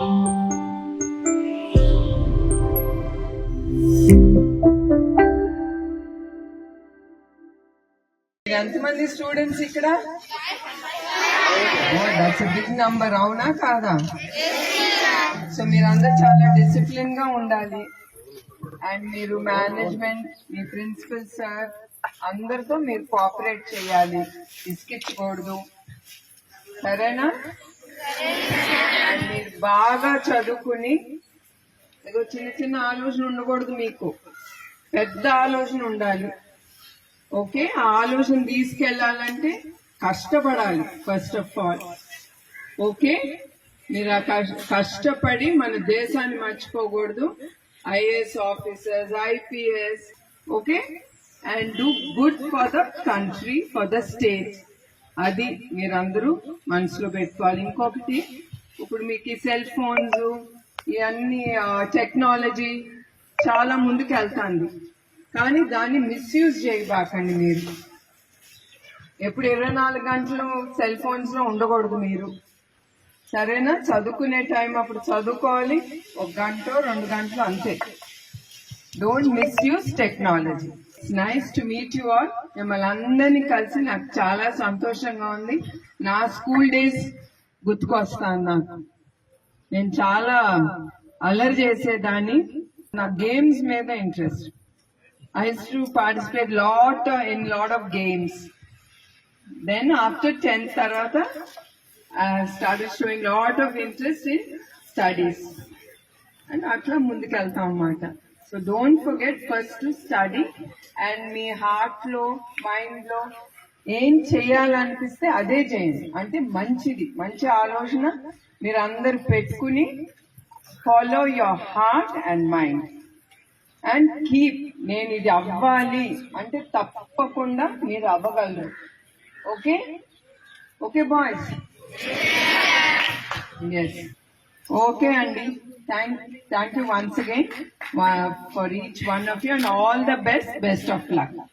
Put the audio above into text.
ఎంతమంది స్టూడెంట్స్ ఇక్కడ? That's big number అవునా కాదా? సో మీరందరూ చాలా డిసిప్లిన్గా ఉండాలి. అండ్ మీరు మేనేజ్మెంట్ మీ ప్రిన్సిపల్ సార్ అందరితో మీరు కోఆపరేట్ చేయాలి. ఇసుకిచ్చకూడదు సరేనా? బాగా చదువుకుని ఏదో చిన్న చిన్న ఆలోచన ఉండకూడదు మీకు. పెద్ద ఆలోచన ఉండాలి. ఓకే? ఆ ఆలోచన తీసుకెళ్ళాలంటే కష్టపడాలి ఫస్ట్ ఆఫ్ ఆల్ ఓకే? మీరు ఆ కష్టపడి మన దేశాన్ని మర్చిపోకూడదు. IAS officers IPS okay? And do good for the country for the state. అది మీరందరూ మనసులో పెట్టుకోవాలి. ఇంకొకటి ఇప్పుడు మీకు ఈ సెల్ ఫోన్స్ ఇవన్నీ టెక్నాలజీ చాలా ముందుకు వెళ్తాంది కానీ దాన్ని మిస్యూజ్ చేయబాకండి మీరు. ఎప్పుడు ఇరవై నాలుగు గంటలు సెల్ ఫోన్స్లో ఉండకూడదు మీరు. సరేనా? చదువుకునే టైం అప్పుడు చదువుకోవాలి. ఒక గంట రెండు గంటలు అంతే. Don't misuse technology nice to meet you all మిమ్మల్ని అందరినీ కలిసి నాకు చాలా సంతోషంగా ఉంది. నా స్కూల్ డేస్ గుర్తుకొస్తాను. నాకు నేను చాలా అలర్ చేసేదాన్ని. నా గేమ్స్ మీద interest I to participate lot in lot of games then after tenth తర్వాత studies showing lot of interest in studies and అట్లా ముందుకు వెళ్తాం అనమాట so don't forget first study and మీ హార్ట్లో మైండ్లో ఏం చేయాలనిపిస్తే అదే చేయండి. అంటే మంచిది. మంచి ఆలోచన మీరు అందరు పెట్టుకుని follow your heart and mind and keep నేను ఇది అవ్వాలి. అంటే తప్పకుండా మీరు అవ్వగలరు. Okay okay boys yes okay అండి thank thank you once again for each one of you and all the best best of luck